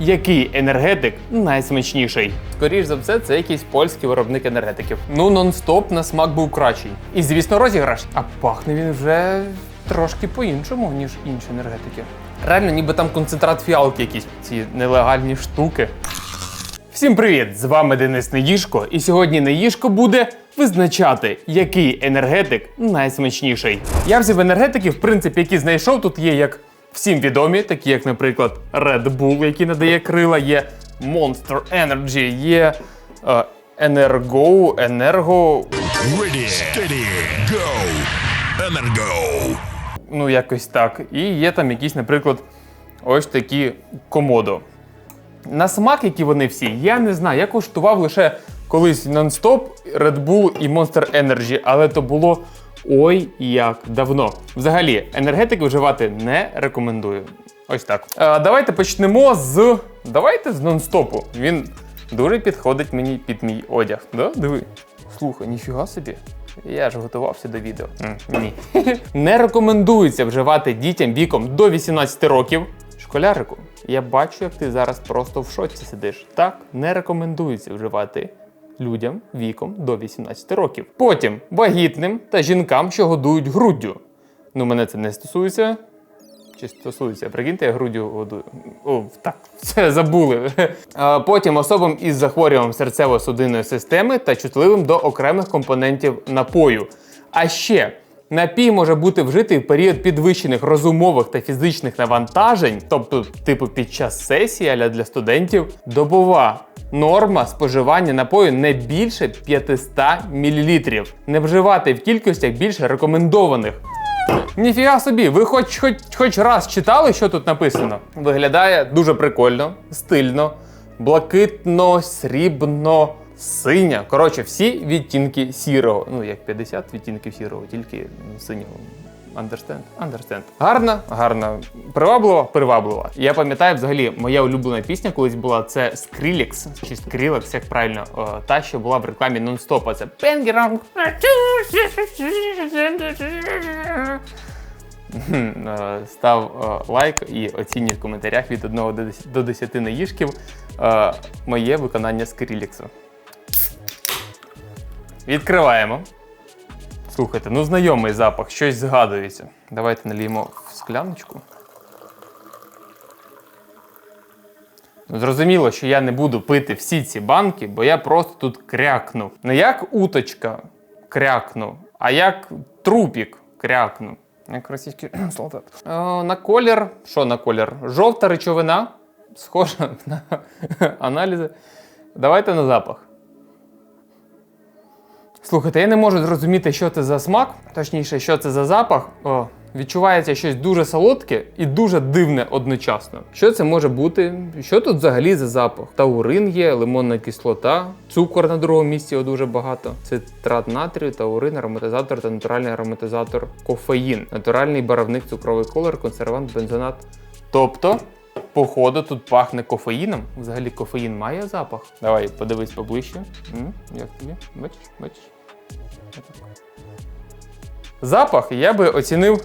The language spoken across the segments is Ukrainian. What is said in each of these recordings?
який енергетик найсмачніший. Скоріш за все, це якийсь польський виробник енергетиків. Ну, нон-стоп на смак був кращий. І звісно, розіграш. А пахне він вже трошки по-іншому, ніж інші енергетики. Реально, ніби там концентрат фіалки якісь, ці нелегальні штуки. Всім привіт! З вами Денис Неїшко, і сьогодні Неїшко буде визначати, який енергетик найсмачніший. Я взяв енергетики, в принципі, які знайшов. Тут є як всім відомі, такі як, наприклад, Red Bull, який надає крила, є Monster Energy, є е, Energo, Energo, Ready, steady, go. Energo. ну якось так. І є там якісь, наприклад, ось такі комодо. На смак, які вони всі, я не знаю. Я коштував лише колись нон-стоп, Red Bull і Monster Energy, але то було ой як давно. Взагалі, енергетики вживати не рекомендую. Ось так. А, давайте почнемо з. Давайте з нон-стопу. Він дуже підходить мені під мій одяг. Да? Диви. Слухай, ніфіга собі. Я ж готувався до відео. М, ні. Не рекомендується вживати дітям віком до 18 років. Школярику, я бачу, як ти зараз просто в шоці сидиш. Так, не рекомендується вживати людям віком до 18 років. Потім вагітним та жінкам, що годують груддю. Ну, мене це не стосується. Чи стосується, прикиньте, я груддю годую. О, так, все забули. А Потім особам із захворюванням серцево-судинної системи та чутливим до окремих компонентів напою. А ще напій може бути вжитий в період підвищених розумових та фізичних навантажень, тобто, типу, під час сесії аля для студентів, добова. Норма споживання напою не більше 500 мл. Не вживати в кількостях більше рекомендованих. Ніфіга собі, ви хоч, хоч, хоч раз читали, що тут написано? Виглядає дуже прикольно, стильно, блакитно, срібно, синя. Коротше, всі відтінки сірого. Ну, як 50 відтінків сірого, тільки синього. Understand? Understand. Гарна, гарна, приваблива, приваблива. Я пам'ятаю, взагалі, моя улюблена пісня колись була це Skrillex, чи Skrillex, як правильно, о, та, що була в рекламі нон-стопа. Це Мгм, е, Став е, лайк і оцінюй в коментарях від 1 до 10 до 10 наїжків е, моє виконання Скріліксу. Відкриваємо. Слухайте, ну знайомий запах, щось згадується. Давайте наліємо в скляночку. Ну, Зрозуміло, що я не буду пити всі ці банки, бо я просто тут крякну. Не як уточка крякну, а як трупік крякну. Як російський солдат. Е, на колір. Що на колір? Жовта речовина. Схожа на аналізи. Давайте на запах. Слухайте, я не можу зрозуміти, що це за смак, точніше, що це за запах. О, відчувається щось дуже солодке і дуже дивне одночасно. Що це може бути? Що тут взагалі за запах? Таурин є, лимонна кислота, цукор на другому місці його дуже багато. Цитрат натрію, таурин, ароматизатор та натуральний ароматизатор кофеїн, натуральний барвник, цукровий колор, консервант, бензонат. Тобто. Походу, тут пахне кофеїном. Взагалі кофеїн має запах. Давай подивись поближче. М, Як тобі? Бачиш? Бачиш? Запах я би оцінив.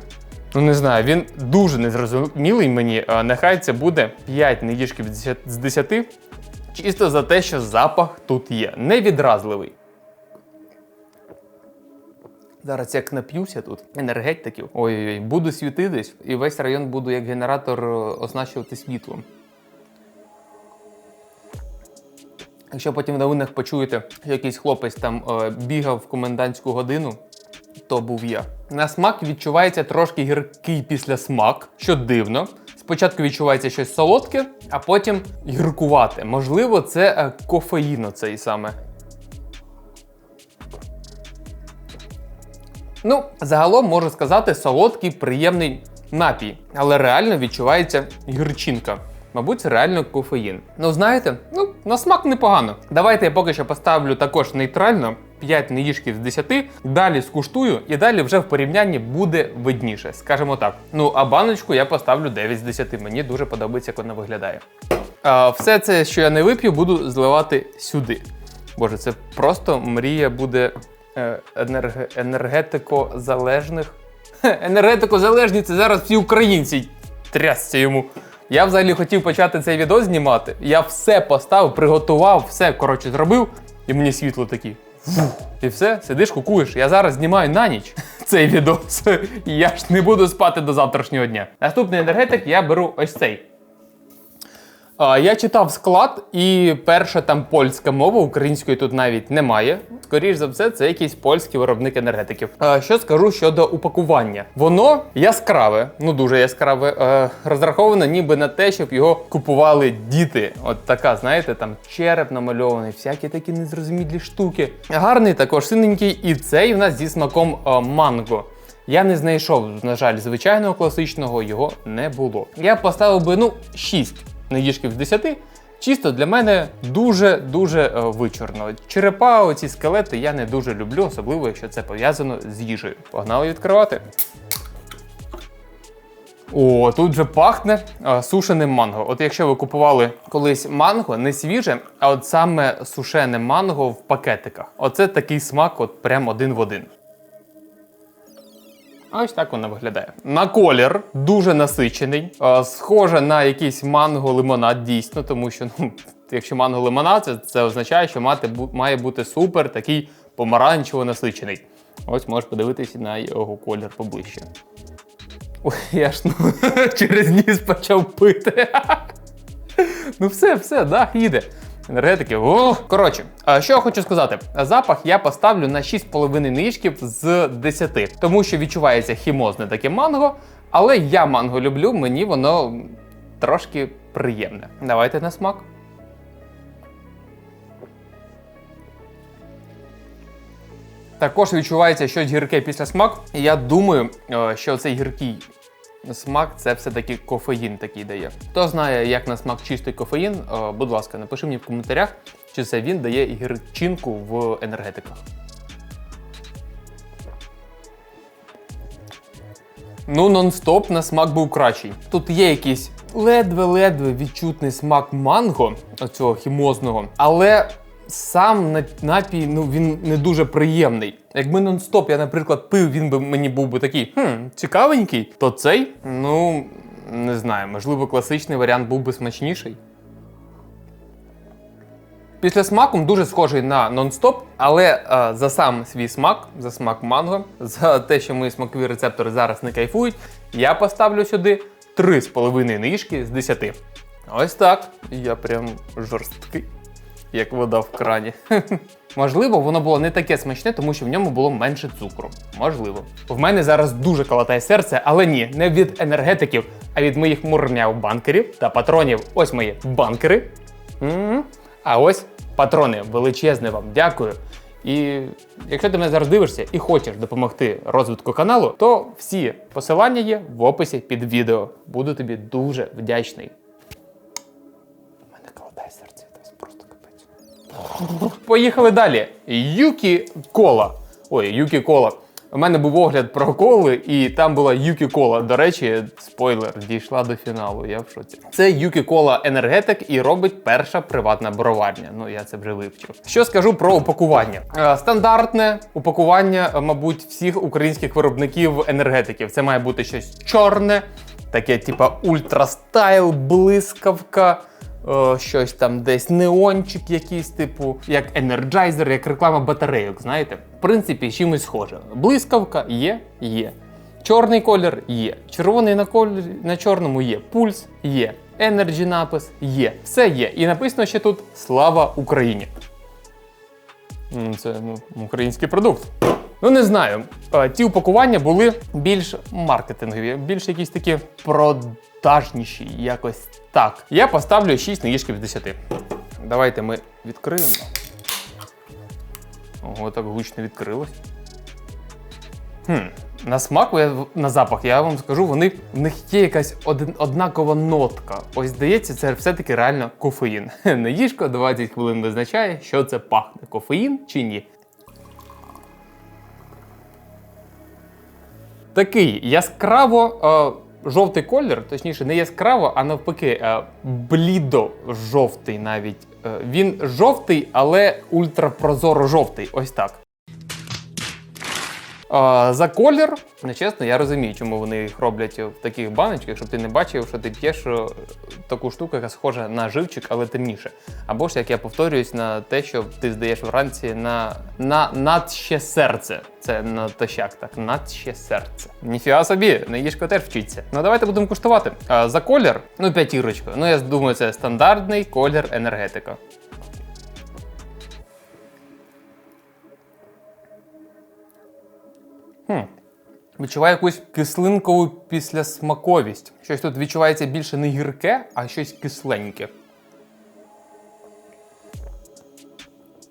Ну не знаю, він дуже незрозумілий мені. Нехай це буде 5 недіжків з 10 з 10. Чисто за те, що запах тут є. Невідразливий. Зараз як нап'юся тут енергетиків. Ой-ой-ой, буду світитись, і весь район буду як генератор е, оснащувати світлом. Якщо потім в новинах почуєте, що якийсь хлопець там е, бігав в комендантську годину, то був я. На смак відчувається трошки гіркий після смак, що дивно. Спочатку відчувається щось солодке, а потім гіркувате. Можливо, це е, кофеїн оцей саме. Ну, загалом можу сказати, солодкий, приємний напій, але реально відчувається гірчинка. Мабуть, це реально кофеїн. Ну, знаєте, ну, на смак непогано. Давайте я поки що поставлю також нейтрально 5 неїжків з 10, далі скуштую, і далі вже в порівнянні буде видніше, скажімо так. Ну, а баночку я поставлю 9 з 10. Мені дуже подобається, як вона виглядає. А, все це, що я не вип'ю, буду зливати сюди. Боже, це просто мрія буде. Енергетико-залежних. Енергетико-залежні це зараз всі українці трясся йому. Я взагалі хотів почати цей відео знімати. Я все поставив, приготував, все коротше зробив, і мені світло такі. І все, сидиш, кукуєш. Я зараз знімаю на ніч цей відос. Я ж не буду спати до завтрашнього дня. Наступний енергетик я беру ось цей. Я читав склад, і перша там польська мова, української тут навіть немає. Скоріш за все, це якийсь польський виробник енергетиків. Що скажу щодо упакування? Воно яскраве, ну дуже яскраве, е, розраховане ніби на те, щоб його купували діти. От така, знаєте, там череп намальований, всякі такі незрозумілі штуки. Гарний також синенький, і цей у нас зі смаком е, манго. Я не знайшов, на жаль, звичайного класичного, його не було. Я поставив би ну 6 наїжків з 10. Чисто для мене дуже-дуже е, вичорно. Черепа, оці скелети я не дуже люблю, особливо якщо це пов'язано з їжею. Погнали відкривати. О, тут вже пахне е, сушеним манго. От якщо ви купували колись манго, не свіже, а от саме сушене манго в пакетиках. Оце такий смак, от прям один в один. Ось так вона виглядає. На колір дуже насичений, е, схоже на якийсь манго-лимонад, дійсно, тому що ну, якщо манго-лимонад, це, це означає, що мати, має бути супер такий помаранчево насичений. Ось можеш подивитися на його колір поближче. Ой, я ж ну, через ніс почав пити. Ну все, все, дах їде. Енергетики. О! Коротше, що я хочу сказати? Запах я поставлю на 6,5 нижків з 10, тому що відчувається хімозне таке манго, але я манго люблю, мені воно трошки приємне. Давайте на смак. Також відчувається щось гірке після смак. Я думаю, е, що цей гіркий смак це все-таки кофеїн такий дає. Хто знає, як на смак чистий кофеїн, е, будь ласка, напиши мені в коментарях, чи це він дає гірчинку в енергетиках. Ну, нон-стоп на смак був кращий. Тут є якийсь ледве-ледве відчутний смак манго, оцього хімозного, але сам напій ну, він не дуже приємний. Якби нон-стоп, я, наприклад, пив, він би мені був би такий хм, цікавенький, то цей, ну не знаю, можливо, класичний варіант був би смачніший. Після смаком дуже схожий на нон-стоп, але е, за сам свій смак, за смак манго, за те, що мої смакові рецептори зараз не кайфують, я поставлю сюди 3,5 нижки з 10. Ось так. Я прям жорсткий, як вода в крані. Можливо, воно було не таке смачне, тому що в ньому було менше цукру. Можливо. В мене зараз дуже калатає серце, але ні, не від енергетиків, а від моїх мурняв банкерів та патронів. Ось мої банкери. А ось патрони. Величезне вам дякую. І якщо ти мене зараз дивишся і хочеш допомогти розвитку каналу, то всі посилання є в описі під відео. Буду тобі дуже вдячний. Поїхали далі. Юкі Кола. Ой, Юкі Кола. У мене був огляд про коли, і там була Юкі Кола. До речі, спойлер, дійшла до фіналу. Я в шоці. Це Юкі Кола енергетик і робить перша приватна броварня. Ну я це вже вивчив. Що скажу про упакування? Е, Стандартне упакування, е, мабуть, всіх українських виробників енергетиків. Це має бути щось чорне, таке, типа ультрастайл, блискавка. Е, щось там десь неончик якийсь, типу, як енерджайзер, як реклама батарейок, знаєте? В принципі, чимось схоже. Блискавка є, є. Чорний колір є. Червоний на кольорі на чорному є. Пульс є. Енерджі напис є. Все є. І написано ще тут Слава Україні. Це ну, український продукт. Ну не знаю. Е, Ті упакування були більш маркетингові, більш якісь такі продажніші, якось так. Я поставлю 6 наїжків з 10. Давайте ми відкриємо. Ого, так гучно відкрилось. Хм. На смак, на запах, я вам скажу, вони, в них є якась один, однакова нотка. Ось здається, це все-таки реально кофеїн. Наїжка 20 хвилин визначає, що це пахне. Кофеїн чи ні. Такий яскраво е, жовтий колір, точніше, не яскраво, а навпаки, е, блідо-жовтий навіть. Е, він жовтий, але ультрапрозоро жовтий. Ось так. А, за колір, не чесно, я розумію, чому вони їх роблять в таких баночках, щоб ти не бачив, що ти п'єш е, таку штуку, яка схожа на живчик, але темніше. Або ж як я повторююсь на те, що ти здаєш вранці на, на надще серце. Це натощак, так, надще серце. Ніфіга собі, Наїшко теж вчиться. Ну давайте будемо куштувати. А, за колір, ну п'ятірочка. Ну я думаю, це стандартний колір енергетика. Хм. Відчуваю якусь кислинкову післясмаковість. Щось тут відчувається більше не гірке, а щось кисленьке.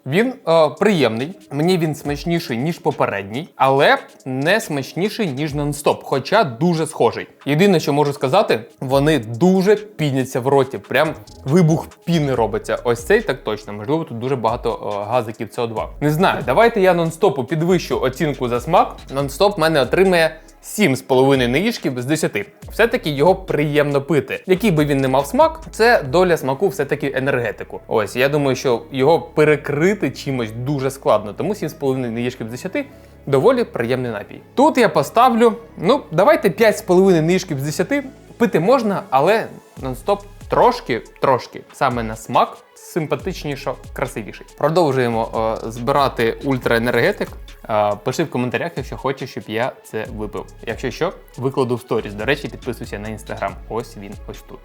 Він е, приємний, мені він смачніший, ніж попередній, але не смачніший, ніж нон-стоп, хоча дуже схожий. Єдине, що можу сказати, вони дуже піняться в роті. Прям вибух піни робиться. Ось цей так точно. Можливо, тут дуже багато е, газиків СО2. Не знаю, давайте я нон-стопу підвищу оцінку за смак. Нон-стоп мене отримає 7,5 неїжків з 10. Все-таки його приємно пити. Який би він не мав смак, це доля смаку все-таки енергетику. Ось я думаю, що його перекрити чимось дуже складно, тому 7,5 неїжків з 10 доволі приємний напій. Тут я поставлю, ну, давайте 5,5 неїжків з 10. Пити можна, але нон-стоп трошки, трошки саме на смак симпатичніше, красивіший. Продовжуємо е, збирати ультраенергетик. Е, пиши в коментарях, якщо хочеш, щоб я це випив. Якщо що, викладу в сторіс. До речі, підписуйся на інстаграм. Ось він, ось тут.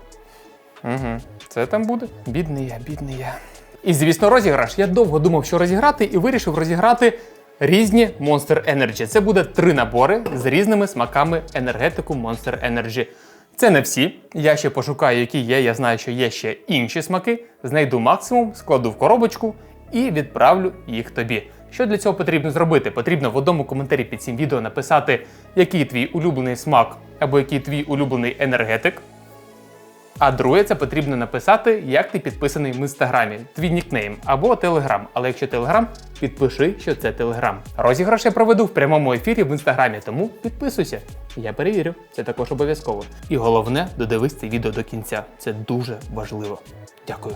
Угу. Це там буде. Бідний я, бідний я. І звісно, розіграш. Я довго думав, що розіграти, і вирішив розіграти різні Monster Energy. Це буде три набори з різними смаками енергетику Monster Energy. Це не всі. Я ще пошукаю, які є. Я знаю, що є ще інші смаки. Знайду максимум, складу в коробочку і відправлю їх тобі. Що для цього потрібно зробити? Потрібно в одному коментарі під цим відео написати, який твій улюблений смак або який твій улюблений енергетик. А друге, це потрібно написати, як ти підписаний в інстаграмі, твій нікнейм або телеграм. Але якщо телеграм, підпиши, що це телеграм. Розіграш я проведу в прямому ефірі в інстаграмі, тому підписуйся. Я перевірю, це також обов'язково. І головне, додивись це відео до кінця. Це дуже важливо. Дякую.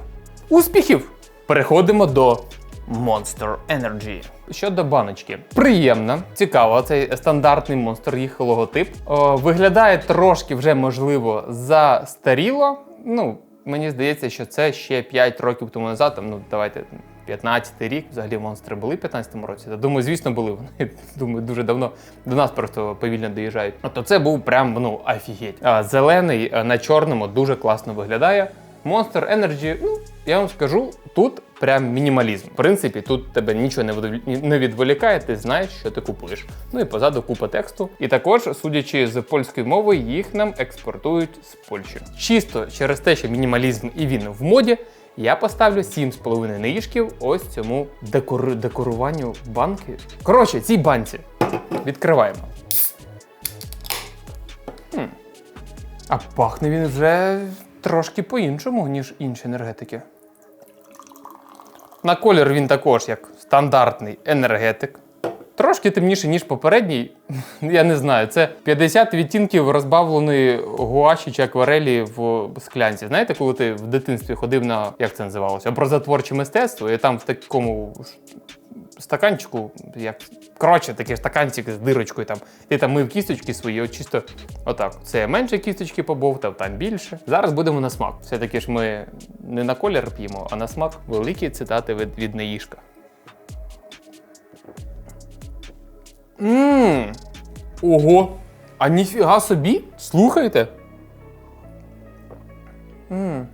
Успіхів! Переходимо до Monster Energy. Щодо баночки, приємна, цікаво, цей стандартний монстр, їх логотип. О, виглядає трошки вже, можливо, застаріло. Ну, мені здається, що це ще 5 років тому назад. Там, ну, давайте 15 рік. Взагалі монстри були в 15-му році. Та, думаю, звісно, були. Вони думаю, дуже давно до нас просто повільно доїжджають. То це був прям ну офігеть. А, зелений на чорному дуже класно виглядає. Monster Energy, ну я вам скажу, тут прям мінімалізм. В принципі, тут тебе нічого не відволі- відволікає, ти знаєш, що ти купуєш. Ну і позаду купа тексту. І також, судячи з польської мови, їх нам експортують з Польщі. Чисто через те, що мінімалізм і він в моді. Я поставлю 7,5 неїжків ось цьому декор... декоруванню банки. Коротше, цій банці відкриваємо. Хм. А пахне він вже трошки по-іншому, ніж інші енергетики. На колір він також як стандартний енергетик. Трошки темніше, ніж попередній. Я не знаю, це 50 відтінків розбавленої гуаші чи акварелі в склянці. Знаєте, коли ти в дитинстві ходив на як це називалося? Образотворче мистецтво, і там в такому стаканчику, як коротше, такий стаканчик з дирочкою. Там ти там мив кісточки свої, от чисто отак. Це менше кісточки побовтав, там більше. Зараз будемо на смак. Все-таки ж ми не на колір п'ємо, а на смак великі цитати від, від неїжка. Ммм. Ого! А ніфіга собі? Слухайте. Ммм.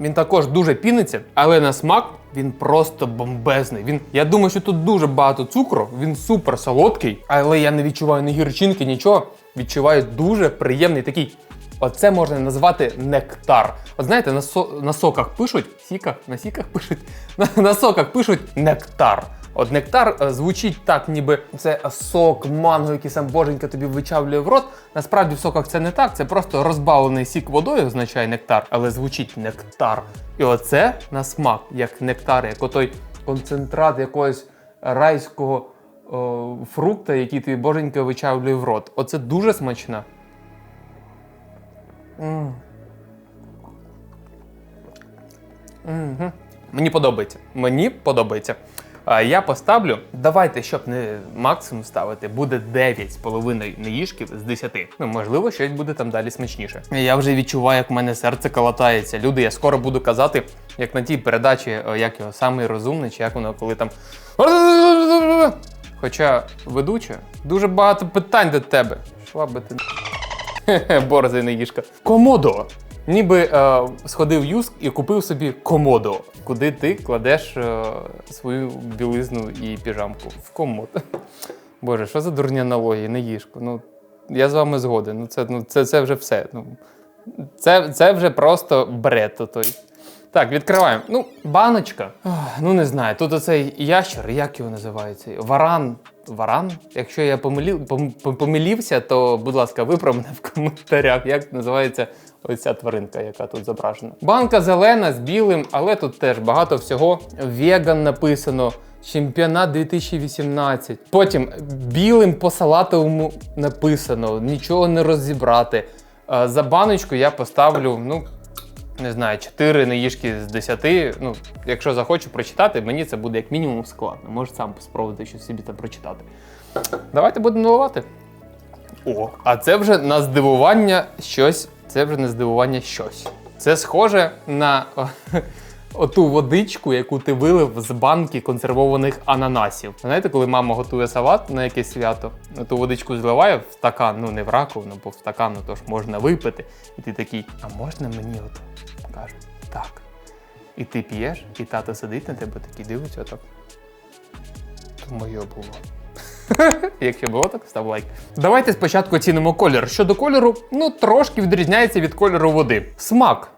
Він також дуже піниться, але на смак він просто бомбезний. Він, я думаю, що тут дуже багато цукру, він супер солодкий, але я не відчуваю ні гірчинки, нічого. Відчуваю дуже приємний такий. Оце можна назвати нектар. От знаєте, на, со, на соках пишуть, сіках, на сіках пишуть, на, на соках пишуть нектар. От нектар е, звучить так, ніби це сок, манго, який сам боженька тобі вичавлює в рот. Насправді в соках це не так, це просто розбавлений сік водою, означає нектар, але звучить нектар. І оце на смак, як нектар, як отой концентрат якогось райського о, фрукта, який тобі боженька вичавлює в рот. Оце дуже смачно. М. Мгм. Мені подобається. Мені подобається. Я поставлю, давайте, щоб не максимум ставити, буде 9,5 неїжків з 10. Ну, можливо, щось буде там далі смачніше. Я вже відчуваю, як в мене серце калатається. Люди, я скоро буду казати, як на тій передачі, як його самий розумний, чи як воно, коли там. Хоча ведуча, дуже багато питань до тебе. Шла би ти. Борзий неїжка. Комодо. Ніби е, сходив юск і купив собі комодо, куди ти кладеш е, свою білизну і піжамку. В комод. Боже, що за дурні аналогії, неїжко. Ну, я з вами згоден. Ну, це, ну, це, це вже все. Ну, це, це вже просто бред. той. Так, відкриваємо. Ну, баночка. Ах, Ну, не знаю. Тут оцей ящер, як його називається? Варан. Варан? Якщо я помилів, пом- пом- помилівся, то, будь ласка, виправ мене в коментарях, як називається оця тваринка, яка тут зображена. Банка зелена з білим, але тут теж багато всього. Веган написано. Чемпіонат 2018. Потім білим по салатовому написано, нічого не розібрати. Е, За баночку я поставлю, ну, не знаю, 4 неїжки з 10. Ну, якщо захочу прочитати, мені це буде як мінімум складно. Може сам спробувати щось собі там прочитати. Давайте будемо наливати. О, а це вже на здивування щось. Це вже на здивування щось. Це схоже на оту водичку, яку ти вилив з банки консервованих ананасів. Знаєте, коли мама готує салат на якесь свято, ту водичку зливає в стакан, ну не в раковину, бо в стакан ну, то ж можна випити. І ти такий, а можна мені от? Каже, так. І ти п'єш, і тато сидить на тебе такий дивиться отак. То моє було. Якщо було так, став лайк. Давайте спочатку оцінимо колір. Щодо кольору, ну трошки відрізняється від кольору води. Смак.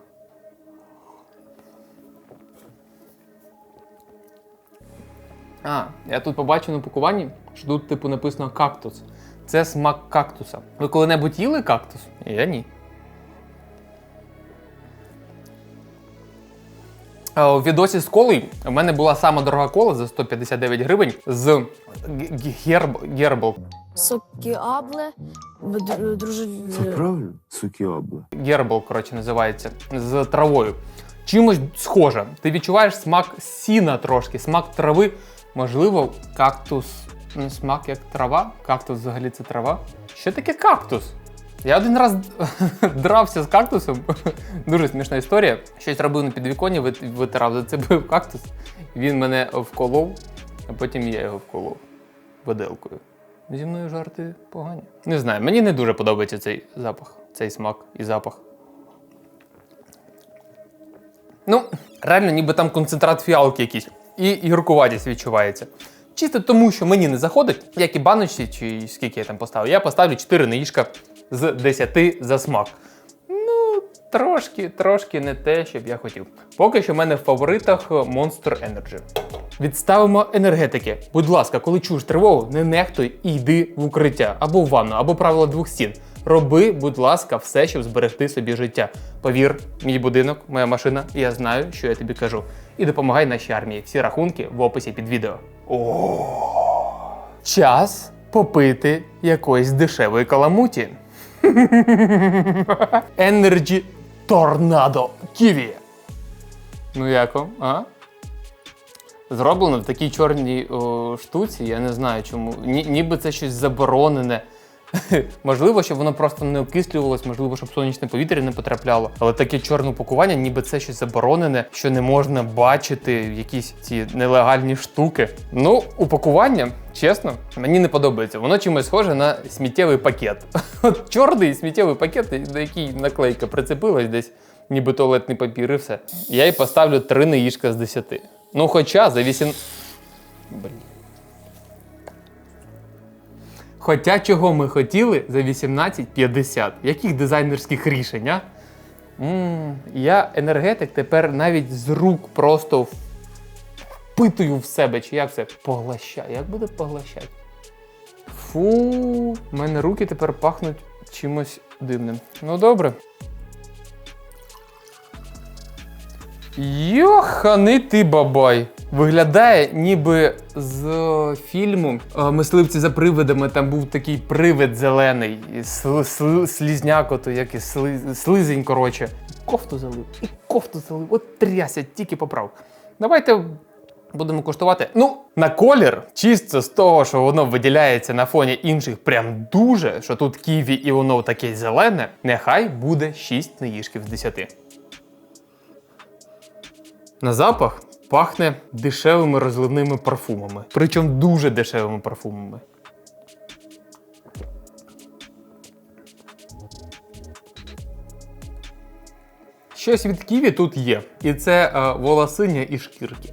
А, я тут побачив на пакуванні, що тут, типу, написано кактус. Це смак кактуса. Ви коли-небудь їли кактус? Я ні. Е, У відосі з колою в мене була сама дорога кола за 159 гривень з герб, гербл. Сокіабле, б- друже... Це правильно? Сукіобла. Гербл, коротше, називається з травою. Чимось схоже. Ти відчуваєш смак сіна трошки, смак трави. Можливо, кактус. Смак як трава. Кактус взагалі це трава. Що таке кактус? Я один раз дрався з кактусом. Дуже смішна історія. Щось робив на підвіконні, вит- витирав за цибив кактус. Він мене вколов, а потім я його вколов виделкою. Зі мною жарти погані. Не знаю, мені не дуже подобається цей запах, цей смак і запах. Ну, реально, ніби там концентрат фіалки якийсь. І гіркуватість відчувається. Чисто тому, що мені не заходить, як і баночці, чи скільки я там поставив, я поставлю 4 неїжка з 10 за смак. Ну, трошки, трошки не те, що б я хотів. Поки що в мене в фаворитах Monster Energy. Відставимо енергетики. Будь ласка, коли чуєш тривогу, не нехтуй і йди в укриття або в ванну, або правило двох стін. Роби, будь ласка, все, щоб зберегти собі життя. Повір, мій будинок, моя машина, і я знаю, що я тобі кажу. І допомагай нашій армії. Всі рахунки в описі під відео. О, час попити якоїсь дешевої каламуті. Energy Tornado Kiwi. Ну як а? Зроблено в такій чорній о, штуці, я не знаю чому. Ні, ніби це щось заборонене. можливо, щоб воно просто не окислювалось, можливо, щоб сонячне повітря не потрапляло. Але таке чорне упакування, ніби це щось заборонене, що не можна бачити якісь ці нелегальні штуки. Ну, упакування, чесно, мені не подобається. Воно чимось схоже на сміттєвий пакет. От чорний сміттєвий пакет, до який наклейка прицепилась десь, ніби туалетний папір і все. Я їй поставлю три неїжка з 10. Ну, хоча за 8. Блін. Хоча чого ми хотіли за 18,50? Яких дизайнерських рішень, а? м я енергетик тепер навіть з рук просто впитую в себе, чи як це? Поглощаю. Як буде поглощати? Фу, в мене руки тепер пахнуть чимось дивним. Ну добре. Йоханий ти бабай. Виглядає ніби з фільму е, Мисливці за привидами. Там був такий привид зелений, і сли, сли, слізняк, як і слизень, коротше. Кофту залив, і кофту залив. От тряся, тільки поправ. Давайте Будемо куштувати. Ну, на колір, чисто з того, що воно виділяється на фоні інших, прям дуже, що тут ківі і воно таке зелене, нехай буде 6 наїжків з 10. На запах пахне дешевими розливними парфумами. Причому дуже дешевими парфумами. Щось від ківі тут є. І це е, волосиння і шкірки.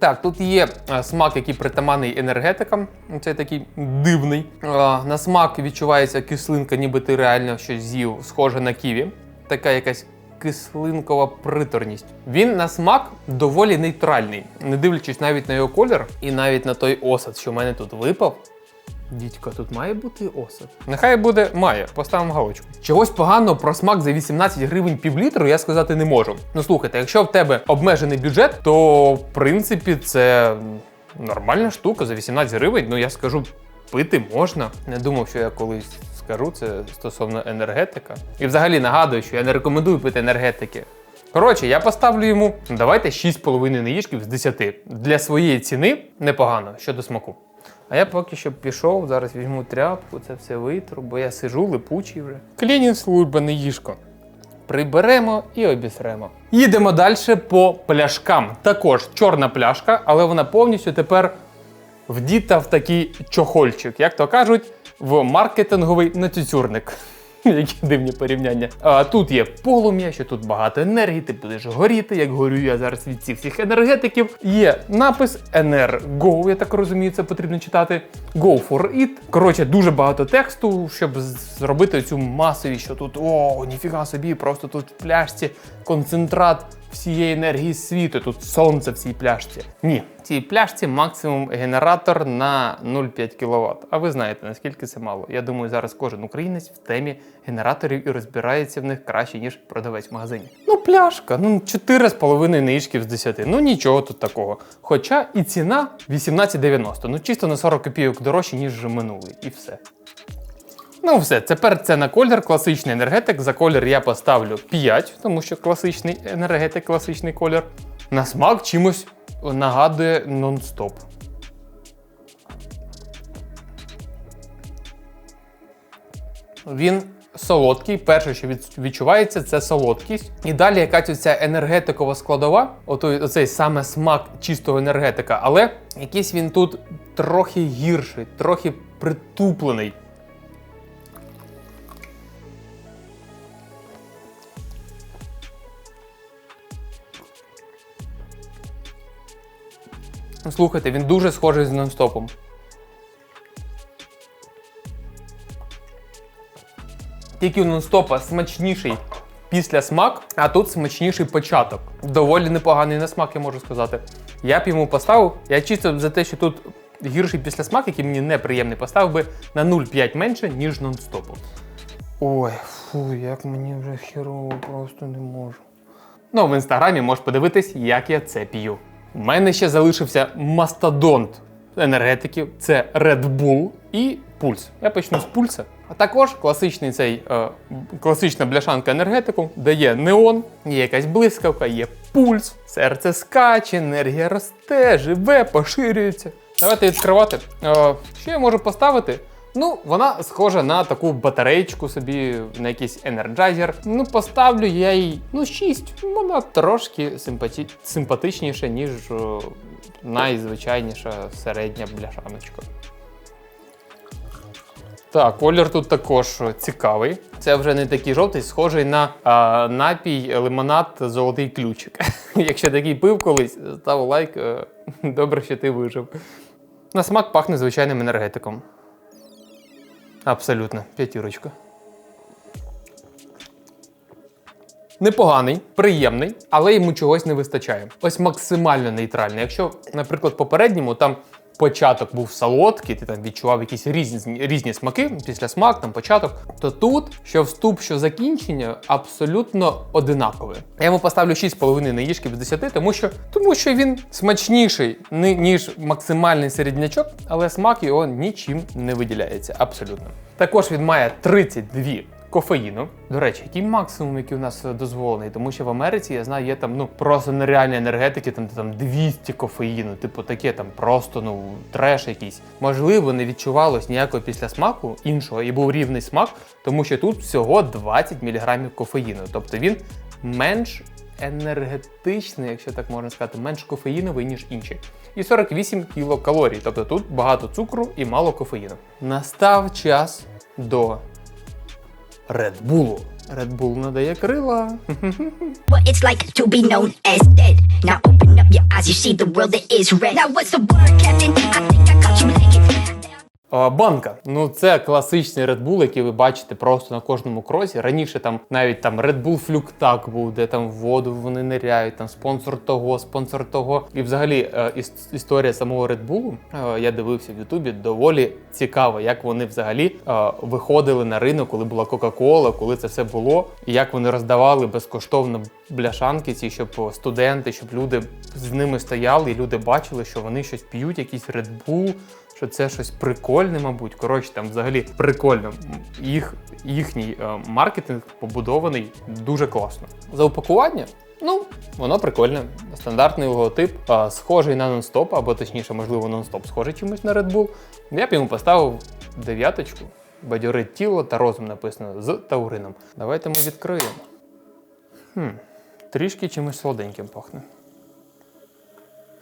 Так, тут є е, смак, який притаманний енергетикам. Це такий дивний. Е, На смак відчувається кислинка, ніби ти реально щось з'їв, схоже на ківі. Така якась кислинкова приторність. Він на смак доволі нейтральний, не дивлячись навіть на його колір і навіть на той осад, що в мене тут випав. Дідько, тут має бути осад. Нехай буде має, поставимо галочку. Чогось поганого про смак за 18 гривень півлітру я сказати не можу. Ну слухайте, якщо в тебе обмежений бюджет, то в принципі це нормальна штука за 18 гривень. Ну я скажу, пити можна. Не думав, що я колись скажу це стосовно енергетика. І взагалі нагадую, що я не рекомендую пити енергетики. Коротше, я поставлю йому давайте 6,5 наїжків з 10. Для своєї ціни непогано щодо смаку. А я поки що пішов, зараз візьму тряпку, це все витру, бо я сижу липучий вже. Клінінг служба не їжко. Приберемо і обісремо. Їдемо далі по пляшкам. Також чорна пляшка, але вона повністю тепер вдіта в такий чохольчик, як то кажуть, в маркетинговий нацюцюрник. Які дивні порівняння. А, тут є полум'я, що тут багато енергії, ти будеш горіти, як горю я зараз від цих всіх енергетиків. Є напис Energo, я так розумію, це потрібно читати. Go for it. Коротше, дуже багато тексту, щоб зробити цю масовість, що тут о, ніфіга собі, просто тут в пляшці концентрат всієї енергії світу. Тут сонце в цій пляшці. Ні, в цій пляшці максимум генератор на 0,5 кВт. А ви знаєте, наскільки це мало. Я думаю, зараз кожен українець в темі генераторів і розбирається в них краще, ніж продавець в магазині. Ну, пляшка, ну 4,5 нишків з 10. Ну нічого тут такого. Хоча і ціна 18,90. Ну чисто на 40 копійок дорожче, ніж минулий. І все. Ну, все, тепер це на колір, класичний енергетик. За колір я поставлю 5, тому що класичний енергетик, класичний колір. На смак чимось нагадує нон-стоп. Він солодкий. Перше, що відчувається, це солодкість. І далі якась оця енергетикова складова, отой, оцей саме смак чистого енергетика, але якийсь він тут трохи гірший, трохи притуплений. Слухайте, він дуже схожий з нонстопом. Тільки у нонстопа смачніший після смак, а тут смачніший початок. Доволі непоганий на смак, я можу сказати. Я б йому поставив, я чисто за те, що тут гірший після смак, який мені неприємний, поставив би на 0,5 менше, ніж нонстопу. Ой, фу, як мені вже хірово, просто не можу. Ну, в інстаграмі можеш подивитись, як я це п'ю. У мене ще залишився мастодонт енергетиків: це Red Bull і пульс. Я почну з пульса. А також класичний цей е, класична бляшанка енергетику, де є неон, є якась блискавка, є пульс, серце скаче, енергія росте, живе, поширюється. Давайте відкривати. Е, що я можу поставити? Ну, вона схожа на таку батарейку собі, на якийсь енерджайзер. Ну, поставлю я їй ну, 6. Вона трошки симпаті... симпатичніша, ніж найзвичайніша середня бляшаночка. Так, колір тут також цікавий. Це вже не такий жовтий, схожий на а, напій лимонад золотий ключик. Якщо такий пив колись, став лайк. е, Добре, що ти вижив. На смак пахне звичайним енергетиком. Абсолютно, п'ятірочка. Непоганий, приємний, але йому чогось не вистачає. Ось максимально нейтральний. Якщо, наприклад, попередньому там початок був солодкий, ти там відчував якісь різні, різні смаки, після смак, там початок, то тут, що вступ, що закінчення, абсолютно одинакове. Я йому поставлю 6,5 наїжків з 10, тому що, тому що він смачніший, ніж максимальний середнячок, але смак його нічим не виділяється. Абсолютно. Також він має 32 кофеїну. До речі, який максимум, який у нас е, дозволений? Тому що в Америці я знаю, є там ну просто нереальні енергетики, там там 200 кофеїну, типу таке там просто ну треш якийсь. Можливо, не відчувалось ніякого післясмаку іншого і був рівний смак, тому що тут всього 20 мг кофеїну. Тобто він менш енергетичний, якщо так можна сказати, менш кофеїновий, ніж інші. І 48 кілокалорій. Тобто тут багато цукру і мало кофеїну. Настав час до Red Bull. Red Bull надає крила. what it's like to be known as dead. Now open up your eyes, you see the world that is red. Now what's the word, Captain? I think I caught you lacking. Банка. Ну це класичний Red Bull, який ви бачите просто на кожному кросі. Раніше там навіть там Red Bull Флюктак був, де там в воду вони ниряють, там спонсор того, спонсор того. І взагалі е, іс- історія самого Red Bull, е, я дивився в Ютубі, доволі цікава, як вони взагалі е, виходили на ринок, коли була Кока-Кола, коли це все було, і як вони роздавали безкоштовно бляшанки ці, щоб студенти, щоб люди з ними стояли, і люди бачили, що вони щось п'ють, якийсь Red Bull, що це щось прикольне, мабуть. Коротше, там взагалі прикольно. Їх, їхній е, маркетинг побудований дуже класно. За упакування. Ну, воно прикольне. Стандартний логотип, е, схожий на нон-стоп, або точніше, можливо, нон-стоп схожий чимось на Red Bull. Я б йому поставив дев'яточку. Бадьорить тіло та розум написано з таурином. Давайте ми відкриємо. Хм, трішки чимось солоденьким пахне.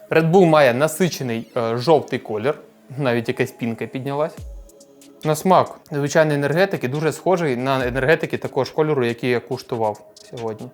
Red Bull має насичений е, жовтий колір, навіть якась пінка піднялась. На смак звичайний енергетики дуже схожий на енергетики такого ж кольору, який я куштував сьогодні.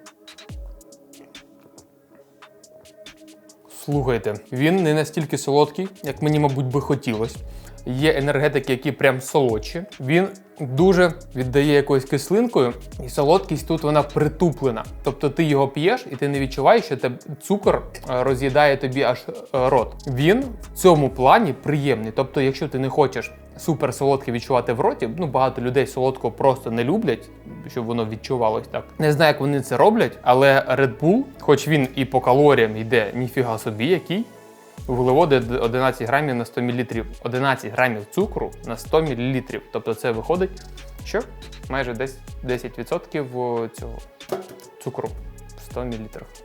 Слухайте, він не настільки солодкий, як мені, мабуть, би хотілося. Є енергетики, які прям солодші. Він дуже віддає якоюсь кислинкою, і солодкість тут вона притуплена. Тобто ти його п'єш, і ти не відчуваєш, що цукор е, роз'їдає тобі аж е, рот. Він в цьому плані приємний. Тобто, якщо ти не хочеш супер солодке відчувати в роті, ну багато людей солодкого просто не люблять, щоб воно відчувалось так. Не знаю, як вони це роблять, але Red Bull, хоч він і по калоріям йде ніфіга собі, який. Вуглеводи 11 грамів на 100 мл. 11 грамів цукру на 100 мл. Тобто це виходить, що майже десь 10% цього цукру в 100 мл.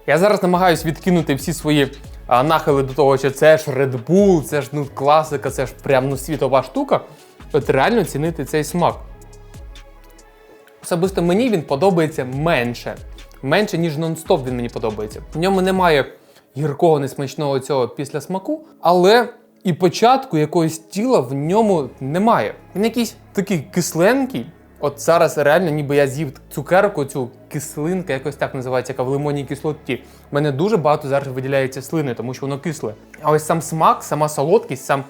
Я зараз намагаюся відкинути всі свої а, нахили до того, що це ж Red Bull, це ж ну класика, це ж прям ну світова штука. От реально цінити цей смак. Особисто мені він подобається менше. Менше, ніж нон-стоп він мені подобається. В ньому немає гіркого несмачного цього після смаку, але і початку якогось тіла в ньому немає. Він якийсь такий кисленький. От зараз реально, ніби я з'їв цукерку, цю кислинка, якось так називається, яка в лимонній кислоті. У мене дуже багато зараз виділяється слини, тому що воно кисле. А ось сам смак, сама солодкість, сам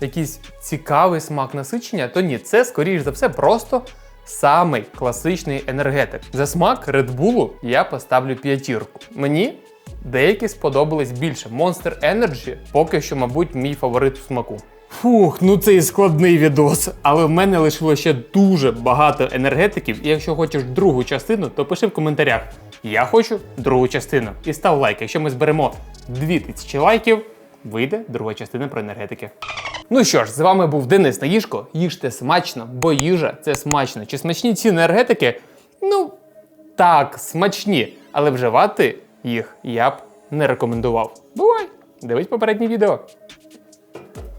якийсь цікавий смак насичення, то ні, це скоріш за все просто самий класичний енергетик. За смак Bull я поставлю п'ятірку. Мені деякі сподобались більше. Monster Energy поки що, мабуть, мій фаворит в смаку. Фух, ну це і складний відос. Але в мене лишило ще дуже багато енергетиків. І якщо хочеш другу частину, то пиши в коментарях. Я хочу другу частину. І став лайк. Якщо ми зберемо 2000 лайків, вийде друга частина про енергетики. Ну що ж, з вами був Денис Наїшко. Їжте смачно, бо їжа це смачно. Чи смачні ці енергетики? Ну, так, смачні, але вживати їх я б не рекомендував. Бувай! Дивись попереднє відео.